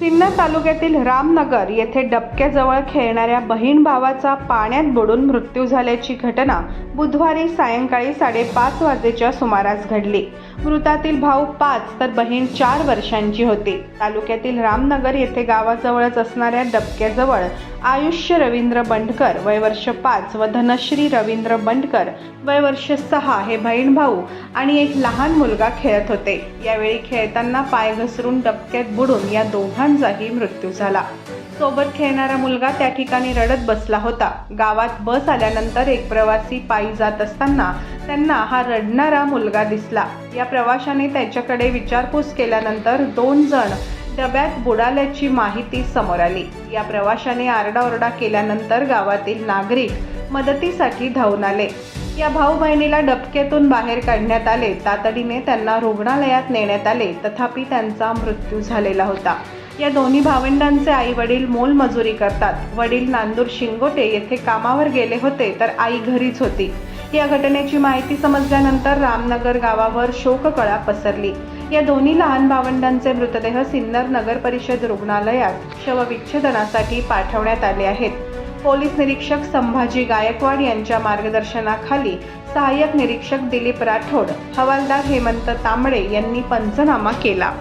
सिन्नर तालुक्यातील रामनगर येथे डबक्याजवळ खेळणाऱ्या बहीण भावाचा पाण्यात बुडून मृत्यू झाल्याची घटना बुधवारी सायंकाळी साडेपाच वाजेच्या सुमारास घडली. मृतातील भाऊ पाच तर बहीण चार वर्षांची होती. तालुक्यातील रामनगर येथे गावाजवळच असणाऱ्या डबक्याजवळ आयुष्य रवींद्र बंडकर वयवर्ष पाच व धनश्री रवींद्र बंडकर वयवर्ष सहा हे बहीण भाऊ आणि एक लहान मुलगा खेळत होते. यावेळी खेळताना पाय घसरून डबक्यात बुडून या दोघांचाही मृत्यू झाला. सोबत खेळणारा मुलगा त्या ठिकाणी रडत बसला होता. गावात बस आल्यानंतर एक प्रवासी पायी जात असताना त्यांना हा रडणारा मुलगा दिसला. या प्रवाशाने त्याच्याकडे विचारपूस केल्यानंतर दोन जण डब्यात बुडाल्याची माहिती समोर आली. या प्रवाशाने आरडाओरडा केल्यानंतर गावातील नागरिक मदतीसाठी धावून आले. या भाऊ बहिणीला डबक्यातून बाहेर काढण्यात आले. तातडीने त्यांना रुग्णालयात नेण्यात आले. तथापि त्यांचा मृत्यू झालेला होता. या दोन्ही भावंडांचे आई वडील मोलमजुरी करतात. वडील नांदूर शिंगोटे येथे कामावर गेले होते तर आई घरीच होती. या घटनेची माहिती समजल्यानंतर रामनगर गावावर शोककळा पसरली. या दोन्ही लहान भावंडांचे मृतदेह सिन्नर नगर परिषद रुग्णालयात शवविच्छेदनासाठी पाठवण्यात आले आहेत. पोलीस निरीक्षक संभाजी गायकवाड यांच्या मार्गदर्शनाखाली सहाय्यक निरीक्षक दिलीप राठोड हवालदार हेमंत तांबडे यांनी पंचनामा केला.